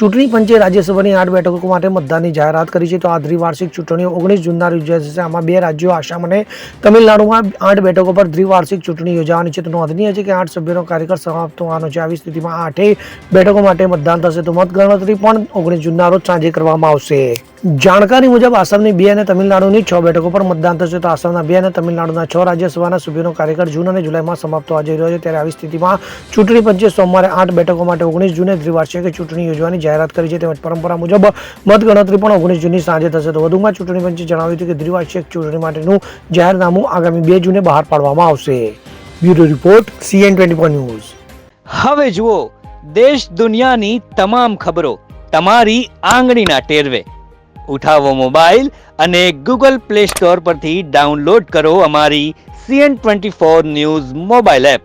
ચૂંટણી પંચે રાજ્યસભાની આઠ બેઠકો માટે મતદાનની જાહેરાત કરી છે. તો આ દ્વિવાર્ષિક ચૂંટણીઓ ઓગણીસ જૂનના રોજ યોજાશે આમાં બે રાજ્યો, આસામ અને તમિલનાડુમાં આઠ બેઠકો પર દ્વિવાર્ષિક ચૂંટણી યોજાવાની છે. તો નોંધનીય છે કે આઠ સભ્યોનો કાર્યકર સમાપ્ત હોવાનો છે. આવી સ્થિતિમાં આઠેય બેઠકો માટે મતદાન થશે. તો મતગણતરી પણ ઓગણીસ જૂનના રોજ સાંજે કરવામાં આવશે. જાણકારી મુજબ આસામની બે અને તમિલનાડુની છ બેઠકો પર મતદાન થશે. તો આસામના બે અને તમિલનાડુના છ રાજ્યસભાના સભ્યોનો કાર્યકર જૂન અને જુલાઈમાં સમાપ્ત થવા જઈ રહ્યો છે. ત્યારે આવી સ્થિતિમાં ચૂંટણી પંચે સોમવારે આઠ બેઠકો માટે ઓગણીસ જૂને દ્વિવાર્ષિક ચૂંટણી યોજવાની જાહેરાત કરી છે, તેમજ પરંપરા મુજબ મતગણતરી પણ ઓગણીસ જૂનની સાંજે થશે. તો વધુમાં ચૂંટણી પંચે જણાવ્યું હતું કે દ્વિવાર્ષિક ચૂંટણી માટેનું જાહેરનામું આગામી બે જૂને બહાર પાડવામાં આવશે. Bureau report, CN twenty news. હવે જુઓ, દેશ દુનિયાની તમામ ખબરો તમારી આંગળીના ટેરવે. ઉઠાવો મોબાઈલ અને ગૂગલ પ્લે સ્ટોર પરથી ડાઉનલોડ કરો અમારી CN twenty four news mobile app.